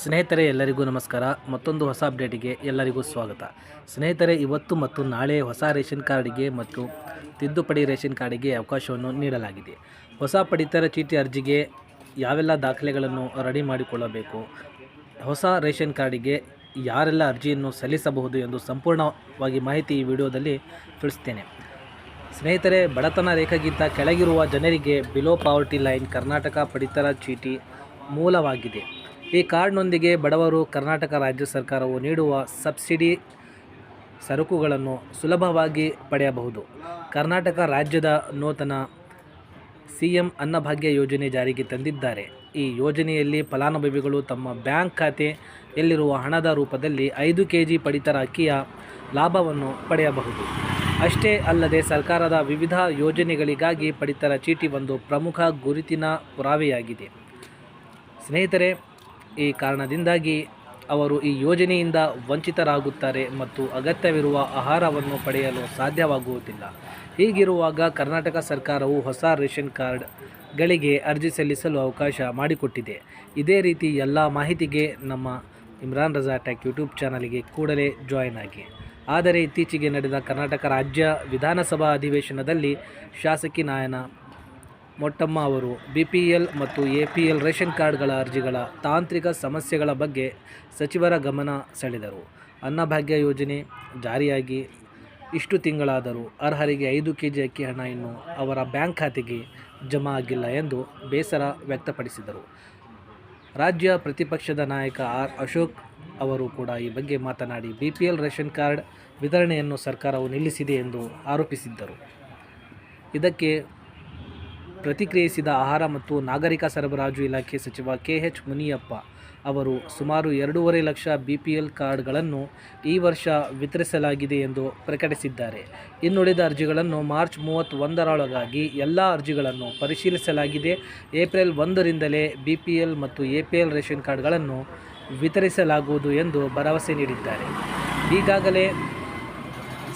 ಸ್ನೇಹಿತರೆ, ಎಲ್ಲರಿಗೂ ನಮಸ್ಕಾರ. ಮತ್ತೊಂದು ಹೊಸ ಅಪ್ಡೇಟಿಗೆ ಎಲ್ಲರಿಗೂ ಸ್ವಾಗತ. ಸ್ನೇಹಿತರೆ, ಇವತ್ತು ಮತ್ತು ನಾಳೆ ಹೊಸ ರೇಷನ್ ಕಾರ್ಡಿಗೆ ಮತ್ತು ತಿದ್ದುಪಡಿ ರೇಷನ್ ಕಾರ್ಡಿಗೆ ಅವಕಾಶವನ್ನು ನೀಡಲಾಗಿದೆ. ಹೊಸ ಪಡಿತರ ಚೀಟಿ ಅರ್ಜಿಗೆ ಯಾವೆಲ್ಲ ದಾಖಲೆಗಳನ್ನು ರೆಡಿ ಮಾಡಿಕೊಳ್ಳಬೇಕು? ಹೊಸ ರೇಷನ್ ಕಾರ್ಡಿಗೆ ಯಾರೆಲ್ಲ ಅರ್ಜಿಯನ್ನು ಸಲ್ಲಿಸಬಹುದು ಎಂದು ಸಂಪೂರ್ಣವಾಗಿ ಮಾಹಿತಿ ಈ ವಿಡಿಯೋದಲ್ಲಿ ತಿಳಿಸ್ತೇನೆ. ಸ್ನೇಹಿತರೆ, ಬಡತನ ರೇಖೆಗಿಂತ ಕೆಳಗಿರುವ ಜನರಿಗೆ ಬಿಲೋ ಪಾವರ್ಟಿ ಲೈನ್ ಕರ್ನಾಟಕ ಪಡಿತರ ಚೀಟಿ ಮೂಲವಾಗಿದೆ. ಈ ಕಾರ್ಡ್ನೊಂದಿಗೆ ಬಡವರು ಕರ್ನಾಟಕ ರಾಜ್ಯ ಸರ್ಕಾರವು ನೀಡುವ ಸಬ್ಸಿಡಿ ಸರಕುಗಳನ್ನು ಸುಲಭವಾಗಿ ಪಡೆಯಬಹುದು. ಕರ್ನಾಟಕ ರಾಜ್ಯದ ನೂತನ ಸಿ ಎಂ ಅನ್ನಭಾಗ್ಯ ಯೋಜನೆ ಜಾರಿಗೆ ತಂದಿದ್ದಾರೆ. ಈ ಯೋಜನೆಯಲ್ಲಿ ಫಲಾನುಭವಿಗಳು ತಮ್ಮ ಬ್ಯಾಂಕ್ ಖಾತೆಯಲ್ಲಿರುವ ಹಣದ ರೂಪದಲ್ಲಿ ಐದು ಕೆ ಜಿ ಪಡಿತರ ಅಕ್ಕಿಯ ಲಾಭವನ್ನು ಪಡೆಯಬಹುದು. ಅಷ್ಟೇ ಅಲ್ಲದೆ ಸರ್ಕಾರದ ವಿವಿಧ ಯೋಜನೆಗಳಿಗಾಗಿ ಪಡಿತರ ಚೀಟಿ ಒಂದು ಪ್ರಮುಖ ಗುರುತಿನ ಪುರಾವೆಯಾಗಿದೆ. ಸ್ನೇಹಿತರೆ ಈ ಕಾರಣದಿಂದಾಗಿ ಅವರು ಈ ಯೋಜನೆಯಿಂದ ವಂಚಿತರಾಗುತ್ತಾರೆ ಮತ್ತು ಅಗತ್ಯವಿರುವ ಆಹಾರವನ್ನು ಪಡೆಯಲು ಸಾಧ್ಯವಾಗುವುದಿಲ್ಲ. ಹೀಗಿರುವಾಗ ಕರ್ನಾಟಕ ಸರ್ಕಾರವು ಹೊಸ ರೇಷನ್ ಕಾರ್ಡ್ಗಳಿಗೆ ಅರ್ಜಿ ಸಲ್ಲಿಸಲು ಅವಕಾಶ ಮಾಡಿಕೊಟ್ಟಿದೆ. ಇದೇ ರೀತಿ ಎಲ್ಲ ಮಾಹಿತಿಗೆ ನಮ್ಮ ಇಮ್ರಾನ್ ರಜಾ ಟ್ಯಾಕ್ ಯೂಟ್ಯೂಬ್ ಚಾನಲ್ಗೆ ಕೂಡಲೇ ಜಾಯಿನ್ ಆಗಿ. ಆದರೆ ಇತ್ತೀಚೆಗೆ ನಡೆದ ಕರ್ನಾಟಕ ರಾಜ್ಯ ವಿಧಾನಸಭಾ ಅಧಿವೇಶನದಲ್ಲಿ ಶಾಸಕಿ ನಾಯನ ಮೊಟ್ಟಮ್ಮ ಅವರು ಬಿ ಪಿ ಎಲ್ ಮತ್ತು ಎ ಪಿ ಎಲ್ ರೇಷನ್ ಕಾರ್ಡ್ಗಳ ಅರ್ಜಿಗಳ ತಾಂತ್ರಿಕ ಸಮಸ್ಯೆಗಳ ಬಗ್ಗೆ ಸಚಿವರ ಗಮನ ಸೆಳೆದರು. ಅನ್ನಭಾಗ್ಯ ಯೋಜನೆ ಜಾರಿಯಾಗಿ ಇಷ್ಟು ತಿಂಗಳಾದರೂ ಅರ್ಹರಿಗೆ ಐದು ಕೆ ಜಿ ಅಕ್ಕಿ ಹಣ ಇನ್ನೂ ಅವರ ಬ್ಯಾಂಕ್ ಖಾತೆಗೆ ಜಮಾ ಆಗಿಲ್ಲ ಎಂದು ಬೇಸರ ವ್ಯಕ್ತಪಡಿಸಿದರು. ರಾಜ್ಯ ಪ್ರತಿಪಕ್ಷದ ನಾಯಕ ಆರ್ ಅಶೋಕ್ ಅವರು ಕೂಡ ಈ ಬಗ್ಗೆ ಮಾತನಾಡಿ B P L ration card ವಿತರಣೆಯನ್ನು ಸರ್ಕಾರವು ನಿಲ್ಲಿಸಿದೆ ಎಂದು ಆರೋಪಿಸಿದ್ದರು. ಇದಕ್ಕೆ ಪ್ರತಿಕ್ರಿಯಿಸಿದ ಆಹಾರ ಮತ್ತು ನಾಗರಿಕ ಸರಬರಾಜು ಇಲಾಖೆ ಸಚಿವ ಕೆ ಎಚ್ ಮುನಿಯಪ್ಪ ಅವರು ಸುಮಾರು ಎರಡೂವರೆ ಲಕ್ಷ ಬಿ ಪಿ ಎಲ್ ಕಾರ್ಡ್ಗಳನ್ನು ಈ ವರ್ಷ ವಿತರಿಸಲಾಗಿದೆ ಎಂದು ಪ್ರಕಟಿಸಿದ್ದಾರೆ. ಇನ್ನುಳಿದ ಅರ್ಜಿಗಳನ್ನು ಮಾರ್ಚ್ ಮೂವತ್ತೊಂದರೊಳಗಾಗಿ ಎಲ್ಲ ಅರ್ಜಿಗಳನ್ನು ಪರಿಶೀಲಿಸಲಾಗಿದೆ. ಏಪ್ರಿಲ್ ಒಂದರಿಂದಲೇ ಬಿ ಪಿ ಎಲ್ ಮತ್ತು ಎ ಪಿ ಎಲ್ ರೇಷನ್ ಕಾರ್ಡ್ಗಳನ್ನು ವಿತರಿಸಲಾಗುವುದು ಎಂದು ಭರವಸೆ ನೀಡಿದ್ದಾರೆ. ಈಗಾಗಲೇ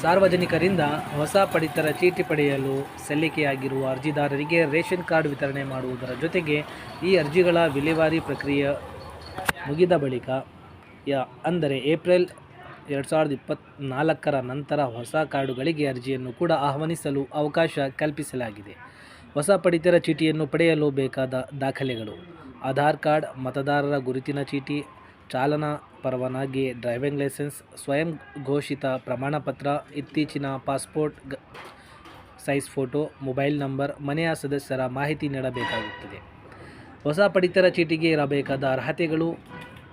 ಸಾರ್ವಜನಿಕರಿಂದ ಹೊಸ ಪಡಿತರ ಚೀಟಿ ಪಡೆಯಲು ಸಲ್ಲಿಕೆಯಾಗಿರುವ ಅರ್ಜಿದಾರರಿಗೆ ರೇಷನ್ ಕಾರ್ಡ್ ವಿತರಣೆ ಮಾಡುವುದರ ಜೊತೆಗೆ ಈ ಅರ್ಜಿಗಳ ವಿಲೇವಾರಿ ಪ್ರಕ್ರಿಯೆ ಮುಗಿದ ಬಳಿಕ, ಯ, ಅಂದರೆ ಏಪ್ರಿಲ್ ಎರಡು ಸಾವಿರದ ಇಪ್ಪತ್ತ್ನಾಲ್ಕರ ನಂತರ ಹೊಸ ಕಾರ್ಡುಗಳಿಗೆ ಅರ್ಜಿಯನ್ನು ಕೂಡ ಆಹ್ವಾನಿಸಲು ಅವಕಾಶ ಕಲ್ಪಿಸಲಾಗಿದೆ. ಹೊಸ ಪಡಿತರ ಚೀಟಿಯನ್ನು ಪಡೆಯಲು ಬೇಕಾದ ದಾಖಲೆಗಳು, ಆಧಾರ್ ಕಾರ್ಡ್, ಮತದಾರರ ಗುರುತಿನ ಚೀಟಿ, ಚಾಲನಾ ಪರವಾನಗಿ, ಡ್ರೈವಿಂಗ್ ಲೈಸೆನ್ಸ್, ಸ್ವಯಂ ಘೋಷಿತ ಪ್ರಮಾಣಪತ್ರ, ಇತ್ತೀಚಿನ ಪಾಸ್ಪೋರ್ಟ್ ಗ, ಸೈಜ್ ಫೋಟೋ, ಮೊಬೈಲ್ ನಂಬರ್, ಮನೆಯ ಸದಸ್ಯರ ಮಾಹಿತಿ ನೀಡಬೇಕಾಗುತ್ತದೆ. ಹೊಸ ಪಡಿತರ ಚೀಟಿಗೆ ಇರಬೇಕಾದ ಅರ್ಹತೆಗಳು,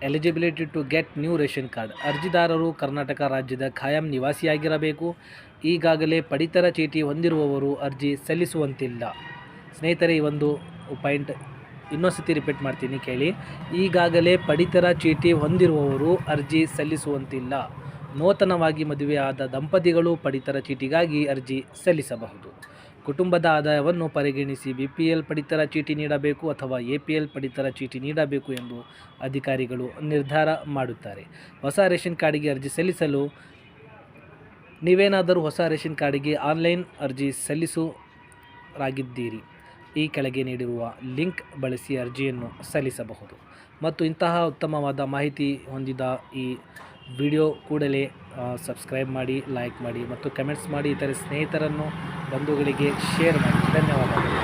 eligibility to get new ration card, ಅರ್ಜಿದಾರರು ಕರ್ನಾಟಕ ರಾಜ್ಯದ ಖಾಯಂ ನಿವಾಸಿಯಾಗಿರಬೇಕು. ಈಗಾಗಲೇ ಪಡಿತರ ಚೀಟಿ ಹೊಂದಿರುವವರು ಅರ್ಜಿ ಸಲ್ಲಿಸುವಂತಿಲ್ಲ. ಸ್ನೇಹಿತರೆ, ಈ ಒಂದು ಪಾಯಿಂಟ್ ಇನ್ನೊಂದ್ಸತಿ ರಿಪೀಟ್ ಮಾಡ್ತೀನಿ ಕೇಳಿ. ಈಗಾಗಲೇ ಪಡಿತರ ಚೀಟಿ ಹೊಂದಿರುವವರು ಅರ್ಜಿ ಸಲ್ಲಿಸುವಂತಿಲ್ಲ. ನೂತನವಾಗಿ ಮದುವೆಯಾದ ದಂಪತಿಗಳು ಪಡಿತರ ಚೀಟಿಗಾಗಿ ಅರ್ಜಿ ಸಲ್ಲಿಸಬಹುದು. ಕುಟುಂಬದ ಆದಾಯವನ್ನು ಪರಿಗಣಿಸಿ ಬಿ ಪಿ ಎಲ್ ಪಡಿತರ ಚೀಟಿ ನೀಡಬೇಕು ಅಥವಾ ಎ ಪಿ ಎಲ್ ಪಡಿತರ ಚೀಟಿ ನೀಡಬೇಕು ಎಂದು ಅಧಿಕಾರಿಗಳು ನಿರ್ಧಾರ ಮಾಡುತ್ತಾರೆ. ಹೊಸ ರೇಷನ್ ಕಾರ್ಡಿಗೆ ಅರ್ಜಿ ಸಲ್ಲಿಸಲು ನೀವೇನಾದರೂ ಹೊಸ ರೇಷನ್ ಕಾರ್ಡಿಗೆ ಆನ್ಲೈನ್ ಅರ್ಜಿ ಸಲ್ಲಿಸುರಾಗಿದ್ದೀರಿ. ಈ ಕೆಳಗೆ ನೀಡಿರುವ ಲಿಂಕ್ ಬಳಸಿ ಅರ್ಜಿಯನ್ನು ಸಲ್ಲಿಸಬಹುದು. ಮತ್ತು ಇಂತಹ ಉತ್ತಮವಾದ ಮಾಹಿತಿ ಹೊಂದಿದ ಈ ವಿಡಿಯೋ ಕೂಡಲೇ ಸಬ್ಸ್ಕ್ರೈಬ್ ಮಾಡಿ, ಲೈಕ್ ಮಾಡಿ ಮತ್ತು ಕಮೆಂಟ್ಸ್ ಮಾಡಿ. ಇತರೆ ಸ್ನೇಹಿತರನ್ನು, ಬಂಧುಗಳಿಗೆ ಶೇರ್ ಮಾಡಿ. ಧನ್ಯವಾದಗಳು.